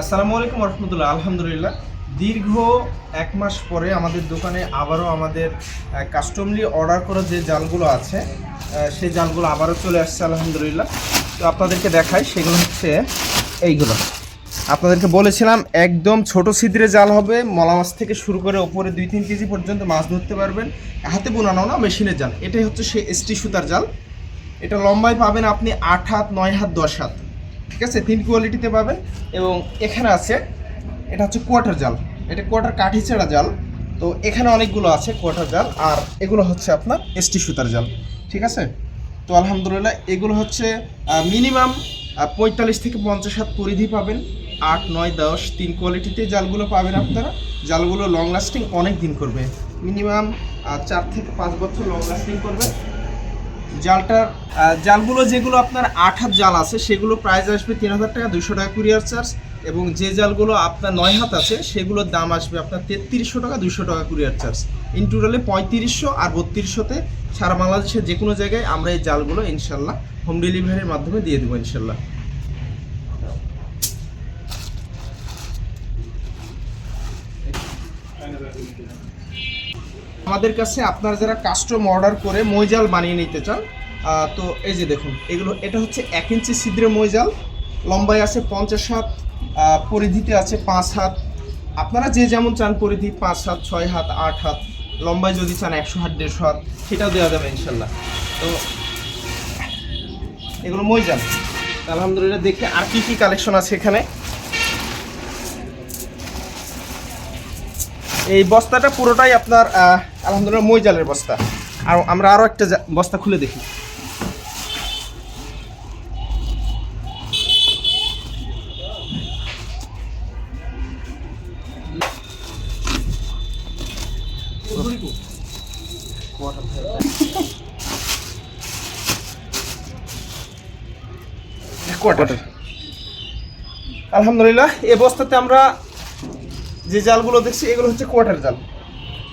আসসালামু আলাইকুম রহমতুল্লাহ আলহামদুলিল্লাহ। দীর্ঘ এক মাস পরে আমাদের দোকানে আবারও আমাদের কাস্টমলি অর্ডার করা যে জালগুলো আছে সেই জালগুলো আবারও চলে আসছে, আলহামদুলিল্লাহ। তো আপনাদেরকে দেখাই, সেগুলো হচ্ছে এইগুলো। আপনাদেরকে বলেছিলাম, একদম ছোট ছিদ্রে জাল হবে, মলা মাছ থেকে শুরু করে ওপরে দুই তিন কেজি পর্যন্ত মাছ ধরতে পারবেন। হাতে বোনানো না, মেশিনের জাল। এটাই হচ্ছে সেই এসটি সুতার জাল। এটা লম্বায় পাবেন আপনি আট হাত, নয় হাত, দশ হাত। ঠিক আছে? তিন কোয়ালিটিতে পাবেন এবং এখানে আছে, এটা হচ্ছে কোয়াটার জাল। এটা কোয়াটার কাঠি ছেঁড়া জাল। তো এখানে অনেকগুলো আছে কোয়াটার জাল আর এগুলো হচ্ছে আপনার এসটি সুতার জাল। ঠিক আছে? তো আলহামদুলিল্লাহ, এগুলো হচ্ছে মিনিমাম পঁয়তাল্লিশ থেকে পঞ্চাশ হাত পরিধি পাবেন। আট, নয়, দশ, তিন কোয়ালিটিতে জালগুলো পাবেন আপনারা। জালগুলো লং লাস্টিং অনেক দিন করবে মিনিমাম চার থেকে পাঁচ বছর লং লাস্টিং করবে। জালটার জালগুলো যেগুলো আপনার আট হাত জাল আছে, সেগুলো প্রাইস আসবে তিন হাজার টাকা, দুশো টাকা কুরিয়ার চার্জ এবং যে জালগুলো আপনার নয় হাত আছে, সেগুলোর দাম আসবে আপনার তেত্রিশশো টাকা, দুশো টাকা কুরিয়ার চার্জ ইন টোটালে পঁয়ত্রিশশো আর বত্রিশশোতে সারা বাংলাদেশের যে কোনো জায়গায় আমরা এই জালগুলো ইনশাল্লাহ হোম ডেলিভারির মাধ্যমে দিয়ে দেবো ইনশাল্লাহ। আমাদের কাছে আপনারা যারা কাস্টম অর্ডার করে মইজাল বানিয়ে নিতে চান তো এই যে দেখুন, এগুলো, এটা হচ্ছে এক ইঞ্চি ছিদ্রে মইজাল লম্বায় আছে পঞ্চাশ হাত পরিধিতে আছে পাঁচ হাত। আপনারা যে যেমন চান পরিধি, পাঁচ হাত, ছয় হাত, আট হাত, লম্বায় যদি চান একশো হাত, দেড়শো হাত, সেটাও দেওয়া যাবে ইনশাল্লাহ। তো এগুলো মইজাল আলহামদুলিল্লাহ দেখে আর কি কি কালেকশন আছে এখানে? এই বস্তাটা পুরোটাই আপনার আলহামদুলিল্লাহ মইজালের বস্তা। আর আমরা আরও একটা বস্তা খুলে দেখি। কোয়ার্টার আলহামদুলিল্লাহ এই বস্তাতে আমরা যে জালগুলো দেখছি, এগুলো হচ্ছে কোয়াটার জাল।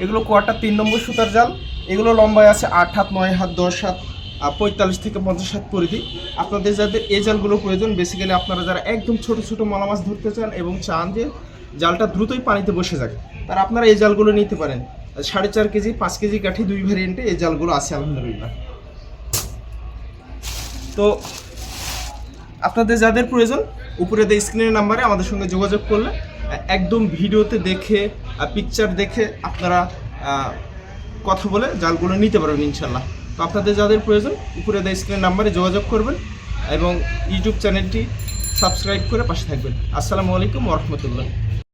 এগুলো কোয়ার্টার তিন নম্বর সুতার জাল। এগুলো লম্বায় আছে আট হাত, নয় হাত, দশ হাত পঁয়তাল্লিশ থেকে পঞ্চাশ হাত পরিধি। আপনাদের যাদের এই জালগুলো প্রয়োজন বেসিক্যালি আপনারা যারা একদম ছোট ছোট মলা মাছ ধরতে চান এবং চান যে জালটা দ্রুতই পানিতে বসে যাক, তারা আপনারা এই জালগুলো নিতে পারেন। সাড়ে চার কেজি, পাঁচ কেজি কাঠি, দুই ভ্যারিয়েন্টে এই জালগুলো আছে, আলহামদুলিল্লাহ। তো আপনাদের যাদের প্রয়োজন, উপরে স্ক্রিনের নাম্বারে আমাদের সঙ্গে যোগাযোগ করলে একদম ভিডিওতে দেখে পিকচার দেখে আপনারা কথা বলে জালগুলো নিতে পারবেন ইনশাল্লাহ। তো আপনাদের যাদের প্রয়োজন, উপরে দেয় স্ক্রিন নাম্বারে যোগাযোগ করবেন এবং ইউটিউব চ্যানেলটি সাবস্ক্রাইব করে পাশে থাকবেন। আসসালামু আলাইকুম রহমতুল্লাহ।